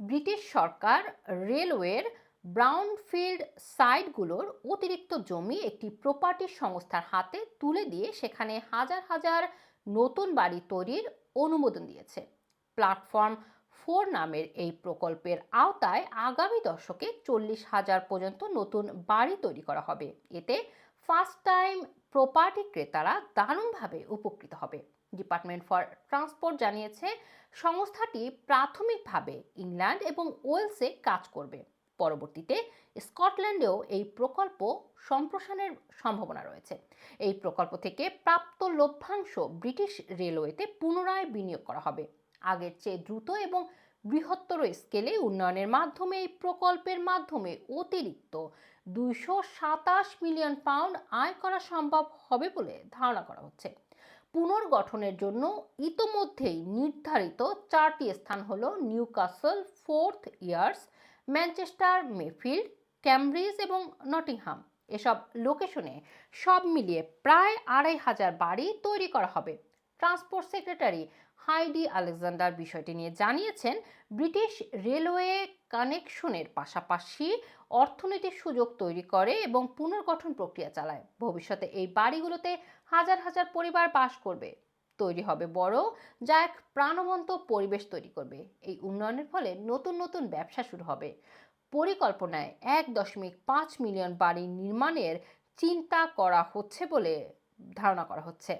British সরকার রেলওয়ের Brownfield সাইটগুলোর অতিরিক্ত জমি একটি প্রপার্টি সংস্থার হাতে তুলে দিয়ে সেখানে হাজার হাজার নতুন বাড়ি তৈরির অনুমোদন দিয়েছে। প্ল্যাটফর্ম ফোর নামের এই প্রকল্পের আওতায় আগামী দশকে চল্লিশ হাজার পর্যন্ত নতুন বাড়ি তৈরি করা হবে। এতে ফার্স্ট টাইম প্রপার্টি ক্রেতারা দারুণভাবে উপকৃত হবে। ডিপার্টমেন্ট ফর ট্রান্সপোর্ট জানিয়েছে, সংস্থাটি প্রাথমিকভাবে ইংল্যান্ড এবং ওয়েলসে কাজ করবে। পরবর্তীতে স্কটল্যান্ডেও এই প্রকল্প সম্প্রসারণের সম্ভাবনা রয়েছে। এই প্রকল্প থেকে প্রাপ্ত লভ্যাংশ ব্রিটিশ রেলওয়েতে পুনরায় বিনিয়োগ করা হবে। আগের চেয়ে দ্রুত এবং বৃহত্তর স্কেলে উন্নয়নের মাধ্যমে, এই প্রকল্পের মাধ্যমে অতিরিক্ত দুইশো সাতাশ মিলিয়ন পাউন্ড আয় করা সম্ভব হবে বলে ধারণা করা হচ্ছে। পুনর্গঠনের জন্য ইতোমধ্যেই নির্ধারিত চারটি স্থান হল নিউকাসল, ফোর্থ ইয়ার্স, ম্যানচেস্টার, মেফিল্ড, ক্যামব্রিজ এবং নটিংহাম। এসব লোকেশনে সব মিলিয়ে প্রায় আড়াই হাজার বাড়ি তৈরি করা হবে। ট্রান্সপোর্ট সেক্রেটারি হাইডি আলেকজান্ডার বিষয়টি নিয়ে জানিয়েছেন, ব্রিটিশ রেলওয়ে কানেকশনের পাশাপাশি অর্থনৈতিক সুযোগ তৈরি করে এবং পুনর্গঠন প্রক্রিয়া চালায়। ভবিষ্যতে এই বাড়িগুলোতে হাজার হাজার পরিবার বাস করবে, তৈরি হবে বড়, যা এক প্রাণবন্ত পরিবেশ তৈরি করবে। এই উন্নয়নের ফলে নতুন নতুন ব্যবসা শুরু হবে। পরিকল্পনায় এক দশমিক পাঁচ মিলিয়ন বাড়ি নির্মাণের চিন্তা করা হচ্ছে বলে ধারণা করা হচ্ছে।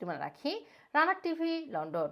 তোমরা রাখি। Runner TV London.